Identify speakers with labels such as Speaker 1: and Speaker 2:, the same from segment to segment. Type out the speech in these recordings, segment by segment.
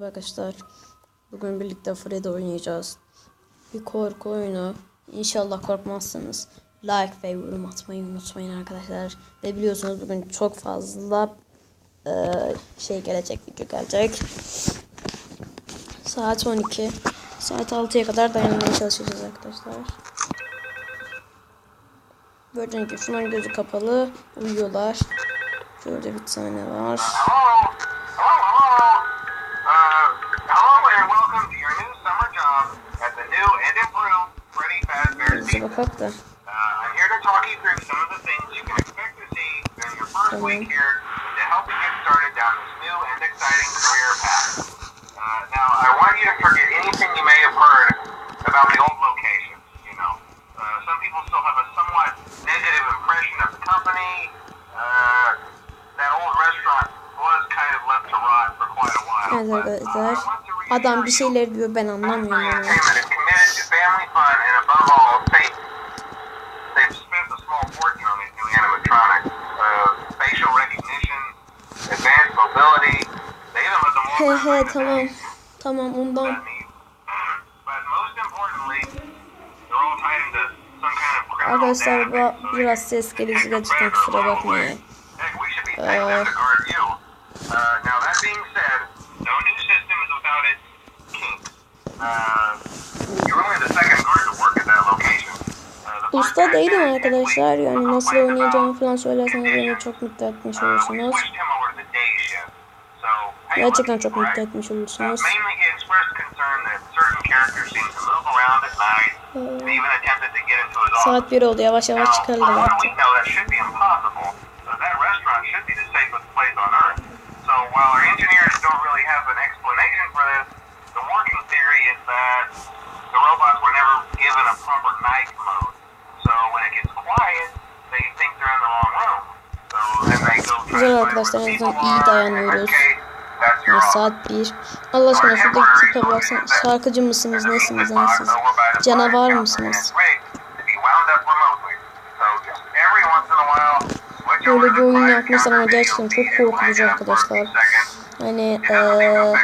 Speaker 1: Merhaba arkadaşlar. Bugün birlikte Freddy oynayacağız. Bir korku oyunu. İnşallah korkmazsınız. Like ve yorum atmayı unutmayın arkadaşlar. Ve biliyorsunuz bugün çok fazla e, şey gelecek, video gelecek. Saat 12. Saat 6'ya kadar dayanmaya çalışacağız arkadaşlar. Gördüğünüz gibi şunların gözü kapalı. Uyuyorlar. Şöyle bir tane var.
Speaker 2: Fazbear's
Speaker 1: Bize
Speaker 2: Pizza.
Speaker 1: bakak.
Speaker 2: Uh, I'm here to talk you through some of the things you can expect to see during your first
Speaker 1: Hello.
Speaker 2: week here to help you get started down this new and exciting career path. Uh, now, I want you to forget anything you may have heard about the old locations, you know. Uh, some people still have a somewhat negative impression of the company. Uh, that old restaurant was kind of left to rot for quite a while.
Speaker 1: Evet
Speaker 2: but, uh,
Speaker 1: arkadaşlar.
Speaker 2: I want to
Speaker 1: Adam bir
Speaker 2: reassure you
Speaker 1: şeyler diyor ben anlamıyorum ama.
Speaker 2: Only the second guard to work at that location. Uh, the first
Speaker 1: Usta değilim arkadaşlar.
Speaker 2: he
Speaker 1: Yani nasıl oynayacağımı falan söylerseniz beni çok mutlu etmiş olursunuz. Gerçekten çok mutlu etmiş olursunuz.
Speaker 2: Ee,
Speaker 1: saat 1 oldu yavaş yavaş
Speaker 2: çıkaralım
Speaker 1: artık. Güzel arkadaşlar o
Speaker 2: yüzden
Speaker 1: iyi dayanıyoruz.
Speaker 2: That case, that's your
Speaker 1: Ya
Speaker 2: office.
Speaker 1: saat 1. Allah aşkına şuradaki tipe baksana. Şarkıcı mısınız? Nesiniz lan siz? Canavar mısınız? Böyle bir oyun yapmışlar ama gerçekten çok korkutucu arkadaşlar. Hani eee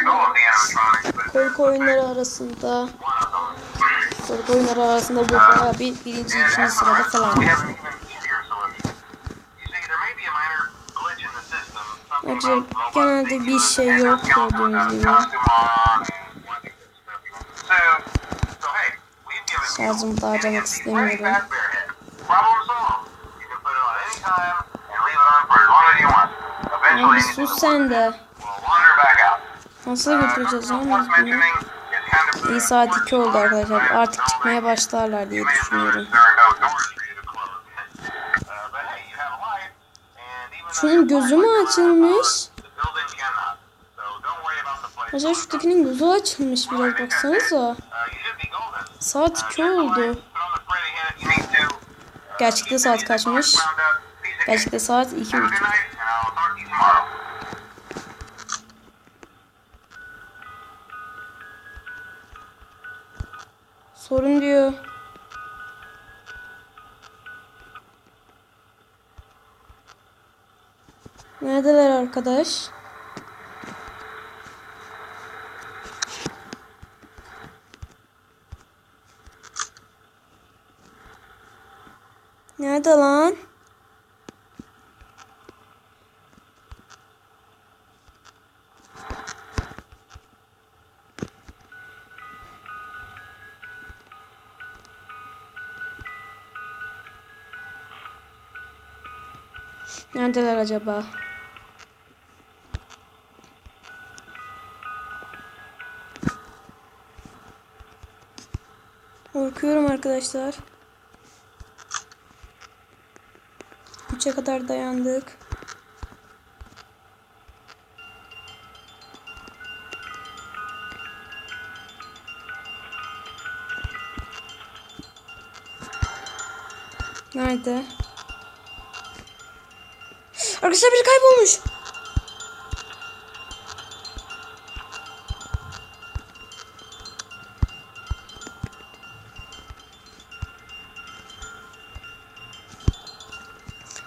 Speaker 1: korku oyunları arasında korku oyunları arasında bu bayağı bir birinci ikinci sırada falan.
Speaker 2: Gerçi genelde bir şey yok gördüğünüz gibi.
Speaker 1: Şarjımı da harcamak istemiyorum. Abi sus sen de. Nasıl götüreceğiz bunu? İyi saat 2 oldu arkadaşlar. Artık çıkmaya başlarlar diye düşünüyorum. Şunun gözü mü açılmış? Acaba şuradakinin gözü açılmış biraz baksanıza. Saat 2 oldu. Gerçekte saat kaçmış? Gerçekte saat 2.30. Sorun diyor. Neredeler arkadaş? Nerede lan? Neredeler acaba? Korkuyorum arkadaşlar. 3'e kadar dayandık. Nerede? Arkadaşlar biri kaybolmuş.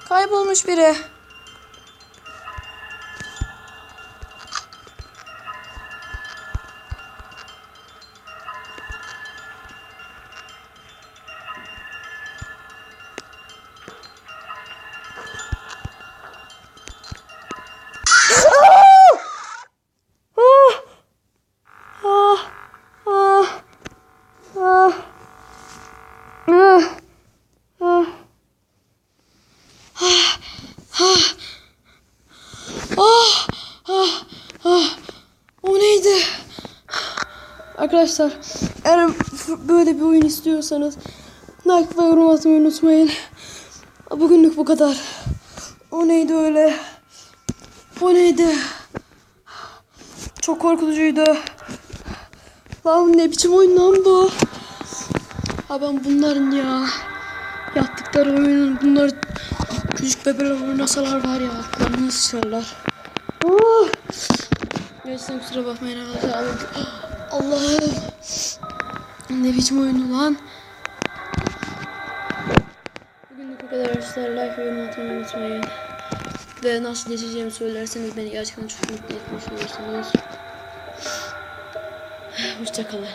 Speaker 1: Kaybolmuş biri. Ugh. Arkadaşlar eğer böyle bir oyun istiyorsanız like ve yorum atmayı unutmayın. Bugünlük bu kadar. O neydi öyle? O neydi? Çok korkutucuydu. Lan ne biçim oyun lan bu? Ha ben bunların ya yaptıkları oyunun bunlar küçük bebeler oynasalar var ya aklarını sıçarlar. Oh! Gerçekten kusura bakmayın arkadaşlar. Allah'ım. Ne biçim oyunu lan? Bugünlük bu kadar arkadaşlar. Like ve yorum unutmayın. Ve nasıl geçeceğimi söylerseniz beni gerçekten çok mutlu etmiş olursunuz. Hoşçakalın.